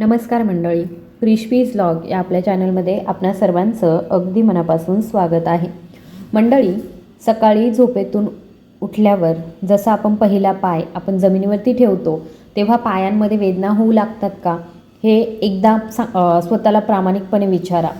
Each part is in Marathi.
नमस्कार मंडळी क्रिशपीज लॉग या आपल्या चॅनलमध्ये आपणा सर्वांचं अगदी मनापासून स्वागत आहे. मंडळी सकाळी झोपेतून उठल्यावर जसा आपण पहिला पाय आपण जमिनीवरती ठेवतो तेव्हा पायांमध्ये वेदना होऊ लागतात का? हे एकदा सा स्वतःला प्रामाणिकपणे विचारा.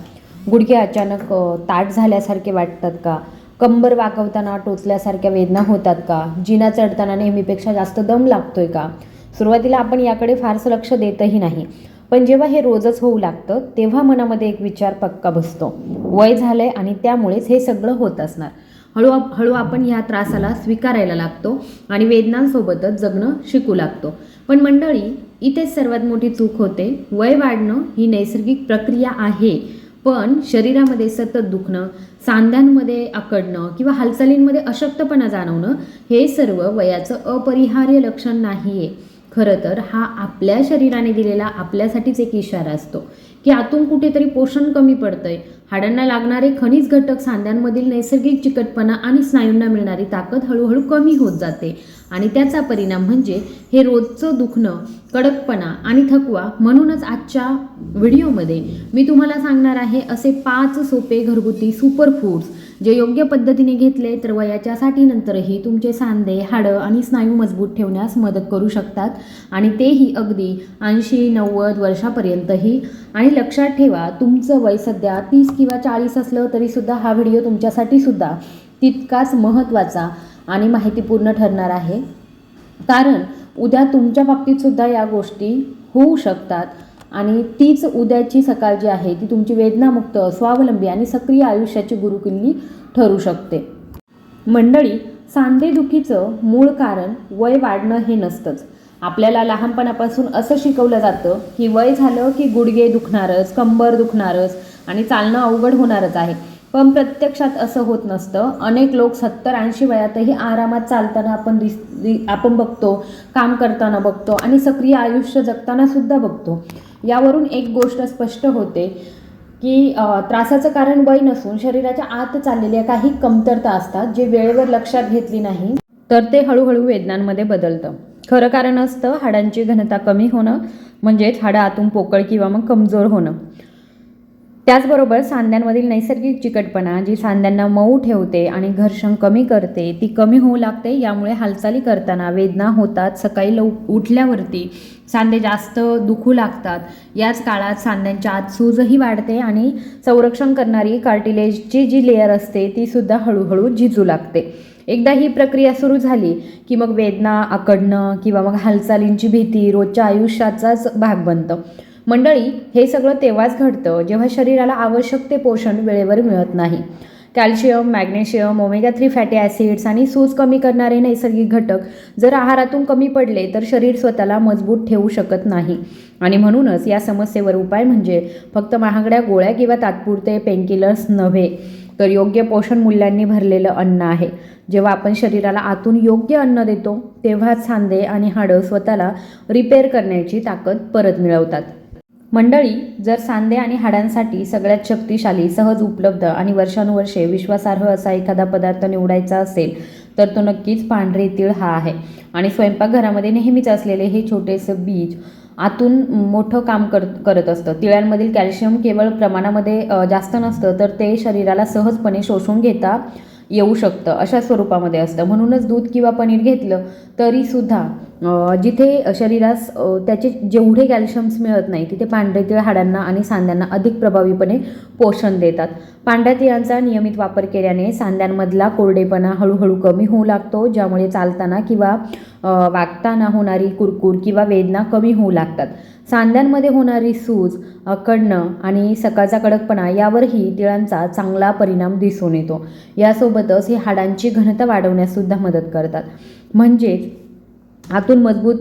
गुडघे अचानक ताट झाल्यासारखे वाटतात का? कंबर वाकवताना टोचल्यासारख्या वेदना होतात का? जिना चढताना नेहमीपेक्षा जास्त दम लागतोय का? सुरुवातीला आपण याकडे फारसं लक्ष देतही नाही. पण जेव्हा हे रोजच होऊ लागतं तेव्हा मनामध्ये एक विचार पक्का बसतो. वय झालं आहे आणि त्यामुळेच हे सगळं होत असणार. हळू हळू आपण ह्या त्रासाला स्वीकारायला लागतो आणि वेदनांसोबतच जगणं शिकू लागतो. पण मंडळी इथेच सर्वात मोठी चूक होते. वय वाढणं ही नैसर्गिक प्रक्रिया आहे. पण शरीरामध्ये सतत दुखणं सांध्यांमध्ये आकडणं किंवा हालचालींमध्ये अशक्तपणा जाणवणं हे सर्व वयाचं अपरिहार्य लक्षण नाही आहे खरं तर हा आपल्या शरीराने दिलेला आपल्यासाठीच एक इशारा असतो की आतून कुठेतरी पोषण कमी पडतंय. हाडांना लागणारे खनिज घटक सांध्यांमधील नैसर्गिक चिकटपणा आणि स्नायूंना मिळणारी ताकद हळूहळू कमी होत जाते. आणि त्याचा परिणाम म्हणजे हे रोजचं दुखणं कडकपणा आणि थकवा म्हणूनच आजच्या व्हिडिओमध्ये मी तुम्हाला सांगणार आहे असे पाच सोपे घरगुती सुपरफूड्स जे योग्य पद्धतीने घेतले तर वयाच्या साठीनंतरही तुमचे सांधे हाडं आणि स्नायू मजबूत ठेवण्यास मदत करू शकतात. आणि तेही अगदी ऐंशी नव्वद वर्षापर्यंतही. आणि लक्षात ठेवा तुमचं वय सध्या तीस किंवा चाळीस असलं तरीसुद्धा हा व्हिडिओ तुमच्यासाठी सुद्धा तितकाच महत्त्वाचा आणि माहितीपूर्ण ठरणार आहे. कारण उद्या तुमच्या बाबतीतसुद्धा या गोष्टी होऊ शकतात. आणि तीच उद्याची सकाळ जी आहे ती तुमची वेदनामुक्त स्वावलंबी आणि सक्रिय आयुष्याची गुरुकिल्ली ठरू शकते. मंडळी सांधेदुखीचं मूळ कारण वय वाढणं हे नसतंच. आपल्याला लहानपणापासून असं शिकवलं जातं की वय झालं की गुडघे दुखणारच कंबर दुखणारच आणि चालणं अवघड होणारच आहे. पण प्रत्यक्षात असं होत नसतं. अनेक लोक सत्तर ऐंशी वयातही आरामात चालताना आपण दिस आपण बघतो काम करताना बघतो आणि सक्रिय आयुष्य जगताना सुद्धा बघतो. यावरून एक गोष्ट स्पष्ट होते की त्रासाचं कारण वय नसून शरीराच्या आत चाललेल्या काही कमतरता असतात जे वेळेवर लक्षात घेतली नाही तर ते हळूहळू वेदनांमध्ये बदलतं. खरं कारण असतं हाडांची घनता कमी होणं म्हणजेच हाडं आतून पोकळ किंवा मग कमजोर होणं. त्याचबरोबर सांध्यांमधील नैसर्गिक चिकटपणा जी सांध्यांना मऊ ठेवते आणि घर्षण कमी करते ती कमी होऊ लागते. यामुळे हालचाली करताना वेदना होतात. सकाळी लव उठल्यावरती सांधे जास्त दुखू लागतात. याच काळात सांध्यांच्या आत सूजही वाढते आणि संरक्षण करणारी कार्टिलेजची जी लेअर असते ती सुद्धा हळूहळू झिजू लागते. एकदा ही प्रक्रिया सुरू झाली की मग वेदना आकडणं किंवा मग हालचालींची भीती रोजच्या आयुष्याचाच भाग बनतं. मंडळी हे सगळं तेव्हाच घडतं जेव्हा शरीराला आवश्यक ते पोषण वेळेवर मिळत नाही. Calcium magnesium omega three fatty acids आणि सूज कमी करणारे नैसर्गिक घटक जर आहारातून कमी पडले तर शरीर स्वतःला मजबूत ठेवू शकत नाही. आणि म्हणूनच या समस्येवर उपाय म्हणजे फक्त महागड्या गोळ्या किंवा तात्पुरते पेनकिलर्स नव्हे तर योग्य पोषण मूल्यांनी भरलेलं अन्न आहे. जेव्हा आपण शरीराला आतून योग्य अन्न देतो तेव्हाच सांधे आणि हाडं स्वतःला रिपेअर करण्याची ताकद परत मिळवतात. मंडळी जर सांधे आणि हाडांसाठी सगळ्यात शक्तिशाली सहज उपलब्ध आणि वर्षानुवर्षे विश्वासार्ह असा एखादा पदार्थ निवडायचा असेल तर तो नक्कीच पांढरे तीळ हा आहे. आणि स्वयंपाकघरामध्ये नेहमीच असलेले हे छोटेसं बीज आतून मोठं काम कर करत असतं. तिळांमधील कॅल्शियम केवळ प्रमाणामध्ये जास्त नसतं तर ते शरीराला सहजपणे शोषून घेता येऊ शकतं अशा स्वरूपामध्ये असतं. म्हणूनच दूध किंवा पनीर घेतलं तरीसुद्धा जिथे शरीरास त्याचे जेवढे कॅल्शियम्स मिळत नाही तिथे पांढरे तिळ हाडांना आणि सांध्यांना अधिक प्रभावीपणे पोषण देतात. पांढऱ्या तिळांचा नियमित वापर केल्याने सांध्यांमधला कोरडेपणा हळूहळू कमी होऊ लागतो ज्यामुळे चालताना किंवा वागताना होणारी कुरकुर किंवा वेदना कमी होऊ लागतात. सांध्यांमध्ये होणारी सूज अकडणं आणि सकाळचा कडकपणा यावरही तिळांचा चांगला परिणाम दिसून येतो. यासोबतच हे हाडांची घनता वाढवण्यास सुद्धा मदत करतात. म्हणजेच आतून मजबूत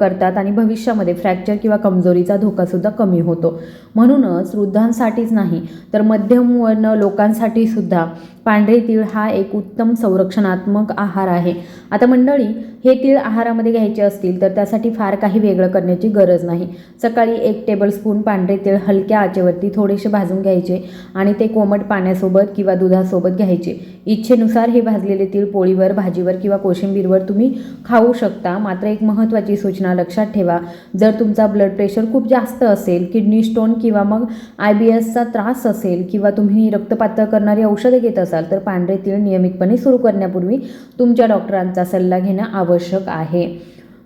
करतात आणि भविष्यामध्ये फ्रॅक्चर किंवा कमजोरीचा धोकासुद्धा कमी होतो. म्हणूनच वृद्धांसाठीच नाही तर मध्यमवर्ण लोकांसाठी सुद्धा पांढरे तीळ हा एक उत्तम संरक्षणात्मक आहार आहे. आता मंडळी हे तीळ आहारामध्ये घ्यायचे असतील तर त्यासाठी फार काही वेगळं करण्याची गरज नाही. सकाळी एक टेबलस्पून पांढरे तीळ हलक्या आचेवरती थोडेसे भाजून घ्यायचे आणि ते कोमट पाण्यासोबत किंवा दुधासोबत घ्यायचे. इच्छेनुसार हे भाजलेले तीळ पोळीवर भाजीवर किंवा कोशिंबीरवर तुम्ही खाऊ शकता. मात्र एक महत्त्वाची सूचना लक्षात ठेवा. जर तुमचा ब्लड प्रेशर खूप जास्त असेल किडनी स्टोन किंवा मग आय बी एसचा त्रास असेल किंवा तुम्ही रक्तपातळ करणारी औषधे घेत असाल तर पांढरे तीळ नियमितपणे सुरू करण्यापूर्वी तुमच्या डॉक्टरांचा सल्ला घेणं आवश्यक आहे.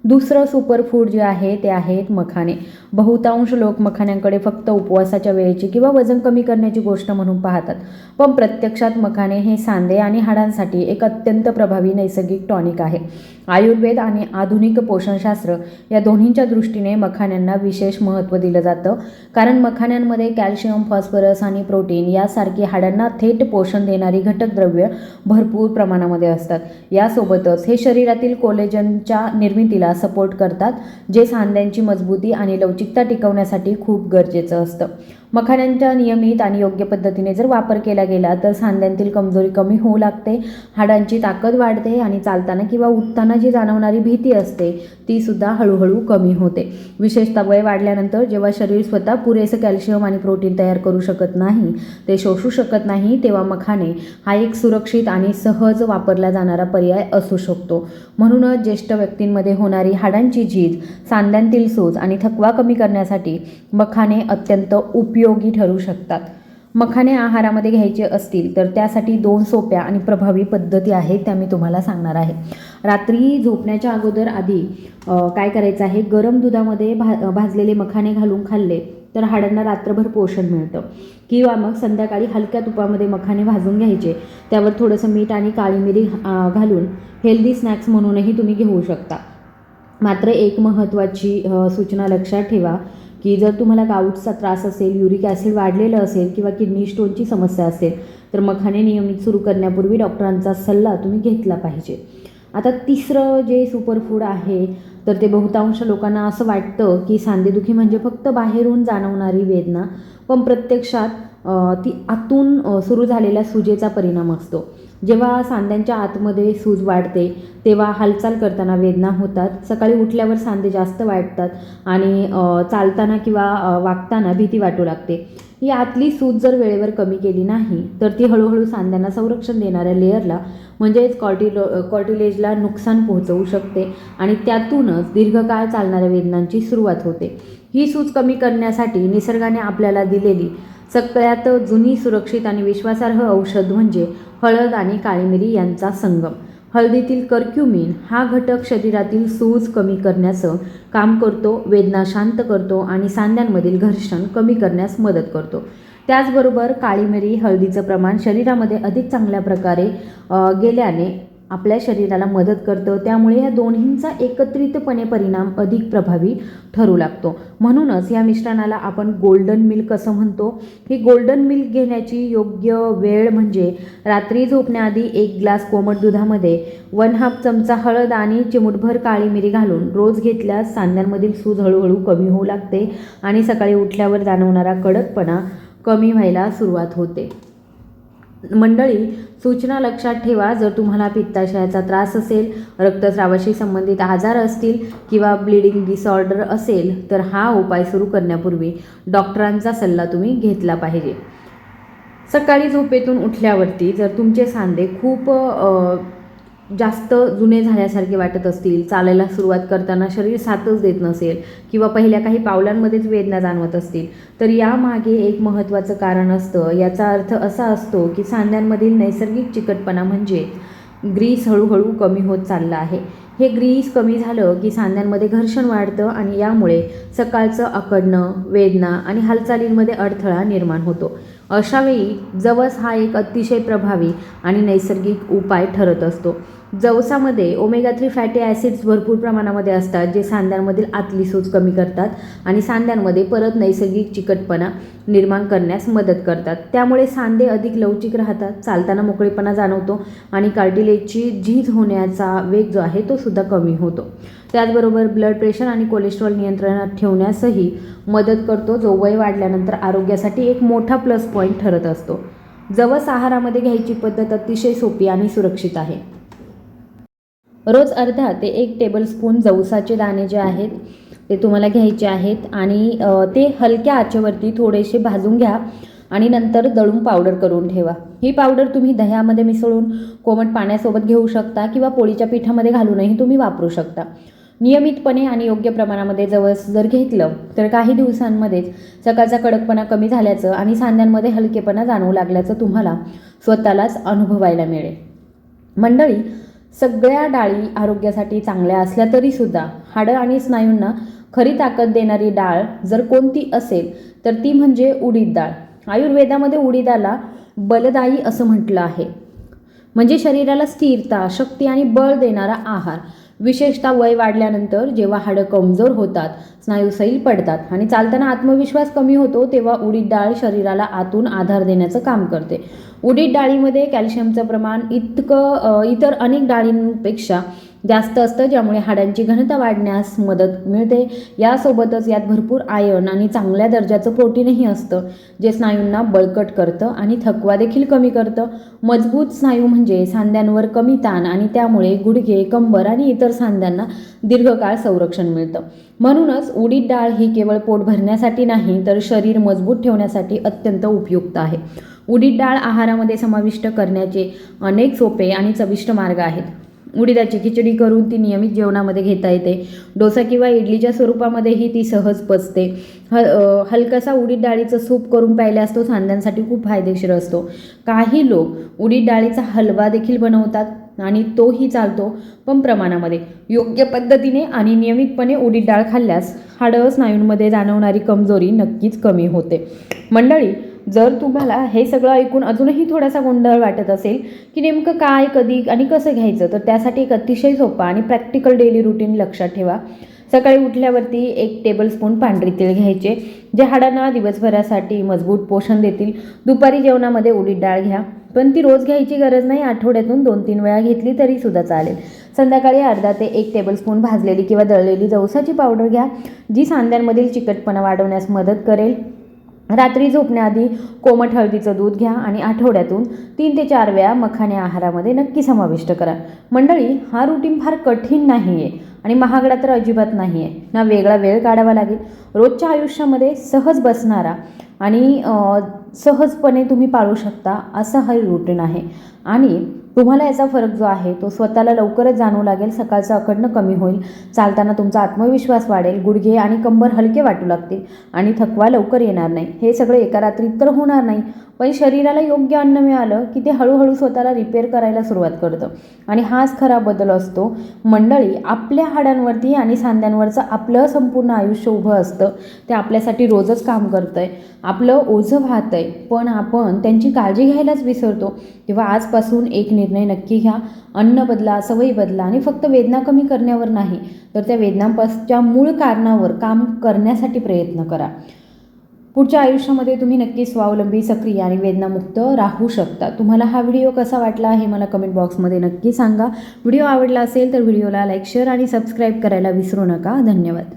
दुसरं सुपरफूड जे आहे ते आहेत मखाने. बहुतांश लोक मखाण्यांकडे फक्त उपवासाच्या वेळेची किंवा वजन कमी करण्याची गोष्ट म्हणून पाहतात. पण प्रत्यक्षात मखाने हे सांधे आणि हाडांसाठी एक अत्यंत प्रभावी नैसर्गिक टॉनिक आहे. आयुर्वेद आणि आधुनिक पोषणशास्त्र या दोन्हींच्या दृष्टीने मखाण्यांना विशेष महत्त्व दिलं जातं. कारण मखाण्यांमध्ये कॅल्शियम फॉस्फरस आणि प्रोटीन यासारखी हाडांना थेट पोषण देणारी घटक द्रव्य भरपूर प्रमाणामध्ये असतात. यासोबतच हे शरीरातील कोलेजनच्या निर्मितीला सपोर्ट करतात जे सांध्यांची मजबूती आणि लवचिकता टिकवण्यासाठी खूप गरजेचं असतं. मखाण्यांच्या नियमित आणि योग्य पद्धतीने जर वापर केला गेला तर सांध्यांतील कमजोरी कमी होऊ लागते हाडांची ताकद वाढते आणि चालताना किंवा उठताना जी जाणवणारी भीती असते ती सुद्धा हळूहळू कमी होते. विशेषतः वय वाढल्यानंतर जेव्हा शरीर स्वतः पुरेसं कॅल्शियम आणि प्रोटीन तयार करू शकत नाही ते शोषू शकत नाही तेव्हा मखाने हा एक सुरक्षित आणि सहज वापरला जाणारा पर्याय असू शकतो. म्हणूनच ज्येष्ठ व्यक्तींमध्ये होणारी हाडांची झीज सांध्यांतील सूज आणि थकवा कमी करण्यासाठी मखाने अत्यंत उपयोग ठरू शकतात. मखाने आहारामध्ये घ्यायचे असतील तर त्यासाठी दोन सोप्या आणि प्रभावी पद्धती आहेत त्या मी तुम्हाला सांगणार आहे. रात्री झोपण्याच्या अगोदर आधी काय करायचं आहे? गरम दुधामध्ये भा भाजलेले मखाने घालून खाल्ले तर हाडांना रात्रभर पोषण मिळतं. किंवा मग संध्याकाळी हलक्या तुपामध्ये मखाने भाजून घ्यायचे. त्यावर थोडंसं मीठ आणि काळी मिरी घालून हेल्दी स्नॅक्स म्हणूनही तुम्ही घेऊ शकता. मात्र एक महत्त्वाची सूचना लक्षात ठेवा. की जर तुम्हाला गाऊटचा त्रास असेल युरिक ॲसिड वाढलेलं असेल किंवा किडनी स्टोनची समस्या असेल तर मखाने नियमित सुरू करण्यापूर्वी डॉक्टरांचा सल्ला तुम्ही घेतला पाहिजे. आता तिसरं जे सुपरफूड आहे तर ते बहुतांश लोकांना असं वाटतं की सांधेदुखी म्हणजे फक्त बाहेरून जाणवणारी वेदना पण प्रत्यक्षात ती आतून सुरू झालेल्या सुजेचा परिणाम असतो. जेव्हा सांध्यांच्या आतमध्ये सूज वाढते तेव्हा हालचाल करताना वेदना होतात. सकाळी उठल्यावर सांधे जास्त वाटतात आणि चालताना किंवा वागताना भीती वाटू लागते. ही आतली सूज जर वेळेवर कमी केली नाही तर ती हळूहळू सांध्यांना संरक्षण देणाऱ्या लेअरला म्हणजेच कॉर्टिलो कॉर्टिलेजला नुकसान पोहोचवू शकते आणि त्यातूनच दीर्घकाळ चालणाऱ्या वेदनांची सुरुवात होते. ही सूज कमी करण्यासाठी निसर्गाने आपल्याला दिलेली सगळ्यात जुनी सुरक्षित आणि विश्वासार्ह औषध म्हणजे हळद आणि काळी मिरी यांचा संगम. हळदीतील कर्क्युमिन हा घटक शरीरातील सूज कमी करण्याचं काम करतो वेदना शांत करतो आणि सांध्यांमधील घर्षण कमी करण्यास मदत करतो. त्याचबरोबर काळी मिरी हळदीचं प्रमाण शरीरामध्ये अधिक चांगल्या प्रकारे गेल्याने आपल्या शरीराला मदत करतं. त्यामुळे या दोन्हींचा एकत्रितपणे परिणाम अधिक प्रभावी ठरू लागतो. म्हणूनच या मिश्रणाला आपण गोल्डन मिल्क असं म्हणतो. ही गोल्डन मिल्क घेण्याची योग्य वेळ म्हणजे रात्री झोपण्याआधी एक ग्लास कोमट दुधामध्ये वन हाफ चमचा हळद आणि चिमूटभर काळी मिरी घालून रोज घेतल्यास सांध्यांमधील सूज हळूहळू कमी होऊ लागते आणि सकाळी उठल्यावर जाणवणारा कडकपणा कमी व्हायला सुरुवात होते. मंडळी सूचना लक्षात ठेवा. जर तुम्हाला पित्ताशयाचा त्रास असेल रक्तस्रावाशी संबंधित आजार असतील किंवा ब्लिडिंग डिसऑर्डर असेल तर हा उपाय सुरू करण्यापूर्वी डॉक्टरांचा सल्ला तुम्ही घेतला पाहिजे. सकाळी झोपेतून उठल्यावरती जर तुमचे सांधे खूप जास्त जुने झाल्यासारखे वाटत असतील चालायला सुरुवात करताना शरीर साथच देत नसेल किंवा पहिल्या काही पावलांमध्येच वेदना जाणवत असतील तर यामागे एक महत्त्वाचं कारण असतं. याचा अर्थ असा असतो की सांध्यांमधील नैसर्गिक चिकटपणा म्हणजे ग्रीस हळूहळू कमी होत चाललं आहे. हे ग्रीस कमी झालं की सांध्यांमध्ये घर्षण वाढतं आणि यामुळे सकाळचं अकडणं वेदना आणि हालचालींमध्ये अडथळा निर्माण होतो. अशावेळी जवस हा एक अतिशय प्रभावी आणि नैसर्गिक उपाय ठरत असतो. जवसामध्ये ओमेगा थ्री फॅटी ॲसिड्स भरपूर प्रमाणामध्ये असतात जे सांध्यांमधील आतली सूज कमी करतात आणि सांध्यांमध्ये परत नैसर्गिक चिकटपणा निर्माण करण्यास मदत करतात. त्यामुळे सांधे अधिक लवचिक राहतात चालताना मोकळेपणा जाणवतो आणि कार्टिलेजची झीज होण्याचा वेग जो आहे तो सुद्धा कमी होतो. त्याचबरोबर ब्लड प्रेशर आणि कोलेस्ट्रॉल नियंत्रणात ठेवण्यासही मदत करतो. जो वय वाढल्यानंतर आरोग्यासाठी एक मोठा प्लस पॉईंट ठरत असतो. जवस आहारामध्ये घ्यायची पद्धत अतिशय सोपी आणि सुरक्षित आहे. रोज अर्धा ते एक टेबलस्पून जवसाचे दाणे जे आहेत ते तुम्हाला घ्यायचे आहेत आणि ते हलक्या आचेवरती थोडेसे भाजून घ्या आणि नंतर दळून पावडर करून ठेवा. ही पावडर तुम्ही दह्यामध्ये मिसळून कोमट पाण्यासोबत घेऊ शकता किंवा पोळीच्या पिठामध्ये घालूनही तुम्ही वापरू शकता. नियमितपणे आणि योग्य प्रमाणामध्ये जवस जर घेतलं तर काही दिवसांमध्येच सकाळचा कडकपणा कमी झाल्याचं आणि सांध्यांमध्ये हलकेपणा जाणवू लागल्याचं तुम्हाला स्वतःलाच अनुभवायला मिळेल. मंडळी सगळ्या डाळी आरोग्यासाठी चांगल्या असल्या तरीसुद्धा हाडं आणि स्नायूंना खरी ताकद देणारी डाळ जर कोणती असेल तर ती म्हणजे उडीद डाळ. आयुर्वेदामध्ये उडीदाला बलदायी असं म्हटलं आहे. म्हणजे शरीराला स्थिरता शक्ती आणि बळ देणारा आहार. विशेषतः वय वाढल्यानंतर जेव्हा हाडं कमजोर होतात स्नायू सैल पडतात आणि चालताना आत्मविश्वास कमी होतो तेव्हा उडीद डाळ शरीराला आतून आधार देण्याचं काम करते. उडीद डाळीमध्ये कॅल्शियमचं प्रमाण इतकं इतर अनेक डाळींपेक्षा जास्त असतं ज्यामुळे हाडांची घनता वाढण्यास मदत मिळते. यासोबतच यात भरपूर आयर्न आणि चांगल्या दर्जाचं प्रोटीनही असतं जे स्नायूंना बळकट करतं आणि थकवा देखील कमी करतं. मजबूत स्नायू म्हणजे सांध्यांवर कमी ताण आणि त्यामुळे गुडघे कंबर आणि इतर सांध्यांना दीर्घकाळ संरक्षण मिळतं. म्हणूनच उडीद डाळ ही केवळ पोट भरण्यासाठी नाही तर शरीर मजबूत ठेवण्यासाठी अत्यंत उपयुक्त आहे. उडीद डाळ आहारामध्ये समाविष्ट करण्याचे अनेक सोपे आणि चविष्ट मार्ग आहेत. उडीदाची खिचडी करून ती नियमित जेवणामध्ये घेता येते. डोसा किंवा इडलीच्या स्वरूपामध्येही ती सहज पचते. ह हलकासा उडीद डाळीचं सूप करून प्यायल्यास तो सांध्यांसाठी खूप फायदेशीर असतो. काही लोक उडीद डाळीचा हलवा देखील बनवतात आणि तोही चालतो पण प्रमाणामध्ये. योग्य पद्धतीने आणि नियमितपणे उडीद डाळ खाल्ल्यास हाडं स्नायूंमध्ये जाणवणारी कमजोरी नक्कीच कमी होते. मंडळी जर तुम्हाला हे सगळं ऐकून अजूनही थोडासा गोंधळ वाटत असेल की नेमकं काय कधी आणि कसं घ्यायचं तर त्यासाठी एक अतिशय सोपा आणि प्रॅक्टिकल डेली रुटीन लक्षात ठेवा. सकाळी उठल्यावरती एक टेबलस्पून पांढरी तेल घ्यायचे जे हाडांना दिवसभरासाठी मजबूत पोषण देतील. दुपारी जेवणामध्ये उडीद डाळ घ्या पण ती रोज घ्यायची गरज नाही आठवड्यातून दोन तीन वेळा घेतली तरी सुद्धा चालेल. संध्याकाळी अर्धा ते एक टेबलस्पून भाजलेली किंवा दळलेली जवसाची पावडर घ्या जी सांध्यांमधील चिकटपणा वाढवण्यास मदत करेल. रात्री झोपण्याआधी कोमट हळदीचं दूध घ्या आणि आठवड्यातून तीन ते चार वेळा मखाने आहारामध्ये नक्की समाविष्ट करा. मंडळी हा रुटीन फार कठीण नाही आहे आणि महागडा तर अजिबात नाही आहे ना वेगळा वेळ काढावा लागेल. रोजच्या आयुष्यामध्ये सहज बसणारा आणि सहजपणे तुम्ही पाळू शकता असं हा रुटीन आहे. आणि तुम्हाला याचा फरक जो आहे तो स्वतःला लवकरच जाणवू लागेल सकाळचं अकडनं कमी होईल चालताना तुमचा आत्मविश्वास वाढेल गुडघे आणि कंबर हलके वाटू लागतील आणि थकवा लवकर येणार नाही. हे सगळं एका रात्रीत तर होणार नाही. पण शरीराला योग्य अन्न मिळालं की ते हळूहळू स्वतःला रिपेअर करायला सुरुवात करतं. आणि हाच खरा बदल असतो. मंडळी आपल्या हाडांवरती आणि सांध्यांवरचं आपलं संपूर्ण आयुष्य उभं असतं. ते आपल्यासाठी रोजच काम करतं आहे आपलं ओझं वाहत आहे पण आपण त्यांची काळजी घ्यायलाच विसरतो. तेव्हा आजपासून एक निर्णय नक्की घ्या. अन्न बदला सवयी बदला आणि फक्त वेदना कमी करण्यावर नाही तर त्या वेदनांपासच्या मूळ कारणावर काम करण्यासाठी प्रयत्न करा. पुढच्या आयुष्यामध्ये तुम्ही नक्की स्वावलंबी सक्रिय आणि वेदनामुक्त राहू शकता. तुम्हाला हा व्हिडिओ कसा वाटला हे मला कमेंट बॉक्समध्ये नक्की सांगा. व्हिडिओ आवडला असेल तर व्हिडिओला लाईक शेअर आणि सबस्क्राईब करायला विसरू नका. धन्यवाद.